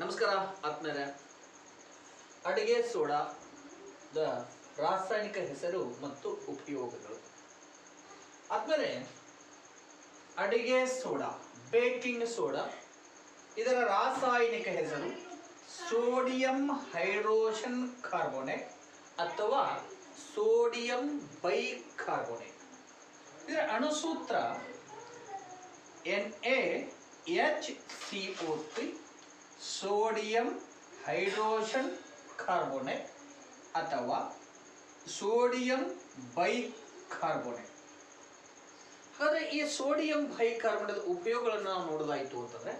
ನಮಸ್ಕಾರ ಆತ್ಮೇಲೆ ಅಡುಗೆ ಸೋಡಾದ ರಾಸಾಯನಿಕ ಹೆಸರು ಮತ್ತು ಉಪಯೋಗಗಳು. ಆದ್ಮೇಲೆ ಅಡುಗೆ ಸೋಡಾ, ಬೇಕಿಂಗ್ ಸೋಡಾ, ಇದರ ರಾಸಾಯನಿಕ ಹೆಸರು ಸೋಡಿಯಂ ಹೈಡ್ರೋಷನ್ ಕಾರ್ಬೋನೇಟ್ ಅಥವಾ ಸೋಡಿಯಂ ಬೈಕಾರ್ಬೋನೇಟ್. ಇದರ ಅಣುಸೂತ್ರ N H C O three sodium hydrogen carbonate ಅಥವಾ ಸೋಡಿಯಂ ಬೈಕಾರ್ಬೋನೇಟ್. ಹಾಗಾದ್ರೆ ಈ ಸೋಡಿಯಂ ಬೈ ಕಾರ್ಬೋನೇಟ್ ಉಪಯೋಗಗಳನ್ನು ನಾವು ನೋಡೋದಾಯಿತು ಅಂತಂದ್ರೆ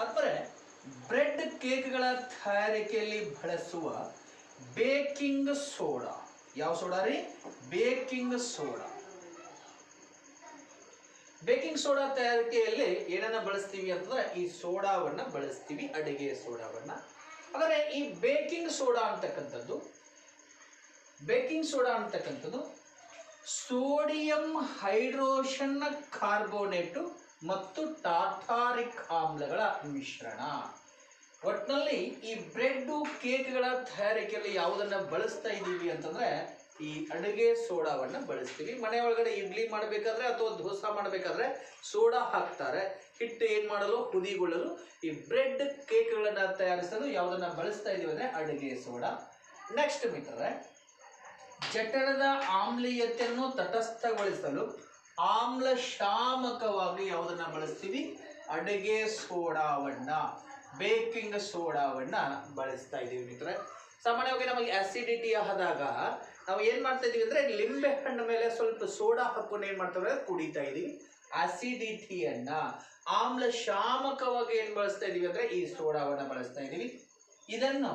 ಅಂದರೆ ಬ್ರೆಡ್ ಕೇಕ್ಗಳ ತಯಾರಿಕೆಯಲ್ಲಿ ಬಳಸುವ ಬೇಕಿಂಗ್ ಸೋಡಾ. ಯಾವ ಸೋಡಾ ರೀ? Baking soda. ಬೇಕಿಂಗ್ ಸೋಡಾ ತಯಾರಿಕೆಯಲ್ಲಿ ಏನನ್ನ ಬಳಸ್ತೀವಿ ಅಂತಂದ್ರೆ ಈ ಸೋಡಾವನ್ನ ಬಳಸ್ತೀವಿ ಅಡಿಗೆ ಸೋಡಾವನ್ನ. ಆದರೆ ಈ ಬೇಕಿಂಗ್ ಸೋಡಾ ಅಂತಕ್ಕಂಥದ್ದು, ಬೇಕಿಂಗ್ ಸೋಡಾ ಅಂತಕ್ಕಂಥದ್ದು ಸೋಡಿಯಂ ಹೈಡ್ರೋಷನ್ ಕಾರ್ಬೋನೇಟು ಮತ್ತು ಟಾಟಾರಿಕ್ ಆಮ್ಲಗಳ ಮಿಶ್ರಣ. ಒಟ್ಟಿನಲ್ಲಿ ಈ ಬ್ರೆಡ್ ಕೇಕ್ಗಳ ತಯಾರಿಕೆಯಲ್ಲಿ ಯಾವುದನ್ನ ಬಳಸ್ತಾ ಇದ್ದೀವಿ ಅಂತಂದ್ರೆ ಈ ಅಡುಗೆ ಸೋಡಾವನ್ನ ಬಳಸ್ತೀವಿ. ಮನೆ ಒಳಗಡೆ ಇಡ್ಲಿ ಮಾಡಬೇಕಾದ್ರೆ ಅಥವಾ ದೋಸೆ ಮಾಡಬೇಕಾದ್ರೆ ಸೋಡಾ ಹಾಕ್ತಾರೆ. ಹಿಟ್ಟು ಏನು ಮಾಡಲು? ಹುದಿಗೊಳ್ಳಲು. ಈ ಬ್ರೆಡ್ ಕೇಕ್ಗಳನ್ನ ತಯಾರಿಸಲು ಯಾವುದನ್ನು ಬಳಸ್ತಾ ಇದೀವಿ ಅಂದ್ರೆ ಅಡುಗೆ ಸೋಡಾ. ನೆಕ್ಸ್ಟ್ ಮಿತ್ರರೆ ಜಠರದ ಆಮ್ಲೀಯತೆಯನ್ನು ತಟಸ್ಥಗೊಳಿಸಲು ಆಮ್ಲ ಶಾಮಕವಾಗಿ ಯಾವುದನ್ನ ಬಳಸ್ತೀವಿ? ಅಡುಗೆ ಸೋಡಾವನ್ನ, ಬೇಕಿಂಗ್ ಸೋಡಾವನ್ನ ಬಳಸ್ತಾ ಇದೀವಿ ಮಿತ್ರ ಸಾಮಾನ್ಯವಾಗಿ ನಮಗೆ ಆಸಿಡಿಟಿ ಆದಾಗ ನಾವು ಏನು ಮಾಡ್ತಾ ಇದೀವಿ ಅಂದ್ರೆ ಲಿಂಬೆ ಹಣ್ಣು ಮೇಲೆ ಸ್ವಲ್ಪ ಸೋಡಾ ಹಾಕೊಂಡು ಏನು ಮಾಡ್ತಾರೆ ಕುಡಿತಾ ಇದೀವಿ. ಆಸಿಡಿಟಿಯನ್ನ ಆಮ್ಲ ಶಾಮಕವಾಗಿ ಏನು ಬಳಸ್ತಾ ಇದೀವಿ ಅಂದ್ರೆ ಈ ಸೋಡಾವನ್ನ ಬಳಸ್ತಾ ಇದೀವಿ. ಇದನ್ನು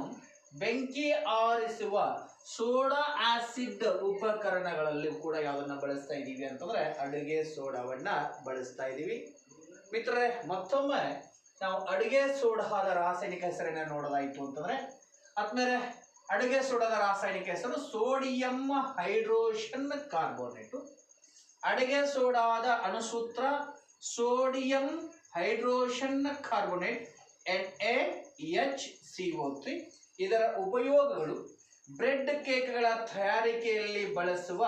ಬೆಂಕಿ ಆರಿಸುವ ಸೋಡಾ ಆಸಿಡ್ ಉಪಕರಣಗಳಲ್ಲಿ ಕೂಡ ಯಾವ್ದನ್ನ ಬಳಸ್ತಾ ಇದ್ದೀವಿ ಅಂತಂದ್ರೆ ಅಡುಗೆ ಸೋಡಾವನ್ನ ಬಳಸ್ತಾ ಇದ್ದೀವಿ ಮಿತ್ರರೇ, ಮತ್ತೊಮ್ಮೆ ನಾವು ಅಡುಗೆ ಸೋಡಾದ ರಾಸಾಯನಿಕ ಹೆಸರನ್ನ ನೋಡಲಾಯಿತು ಅಂತಂದ್ರೆ ಆದ್ಮೇಲೆ ಅಡುಗೆ ಸೋಡಾದ ರಾಸಾಯನಿಕ ಹೆಸರು ಸೋಡಿಯಂ ಹೈಡ್ರೋಷನ್ ಕಾರ್ಬೋನೇಟು. ಅಡುಗೆ ಸೋಡಾದ ಅಣುಸೂತ್ರ sodium hydrogen carbonate N A H C O three ಇದರ ಉಪಯೋಗಗಳು ಬ್ರೆಡ್ ಕೇಕ್ಗಳ ತಯಾರಿಕೆಯಲ್ಲಿ ಬಳಸುವ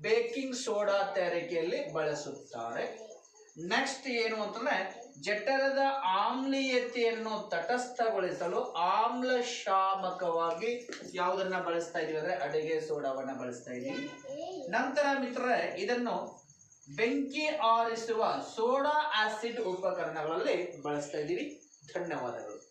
ಬೇಕಿಂಗ್ ಸೋಡಾ ತಯಾರಿಕೆಯಲ್ಲಿ ಬಳಸುತ್ತಾರೆ. ನೆಕ್ಸ್ಟ್ ಏನು ಅಂತಂದ್ರೆ ಜಠರದ ಆಮ್ಲೀಯತೆಯನ್ನು ತಟಸ್ಥಗೊಳಿಸಲು ಆಮ್ಲ ಶಾಮಕವಾಗಿ ಯಾವುದನ್ನ ಬಳಸ್ತಾ ಇದೀವಿ ಅಂದ್ರೆ ಅಡುಗೆ ಸೋಡಾವನ್ನ ಬಳಸ್ತಾ ಇದ್ದೀವಿ ನಂತರ ಮಿತ್ರರೇ, ಇದನ್ನು ಬೆಂಕಿ ಆರಿಸುವ ಸೋಡಾ ಆಸಿಡ್ ಉಪಕರಣಗಳಲ್ಲಿ ಬಳಸ್ತಾ ಇದ್ದೀವಿ ಧನ್ಯವಾದಗಳು.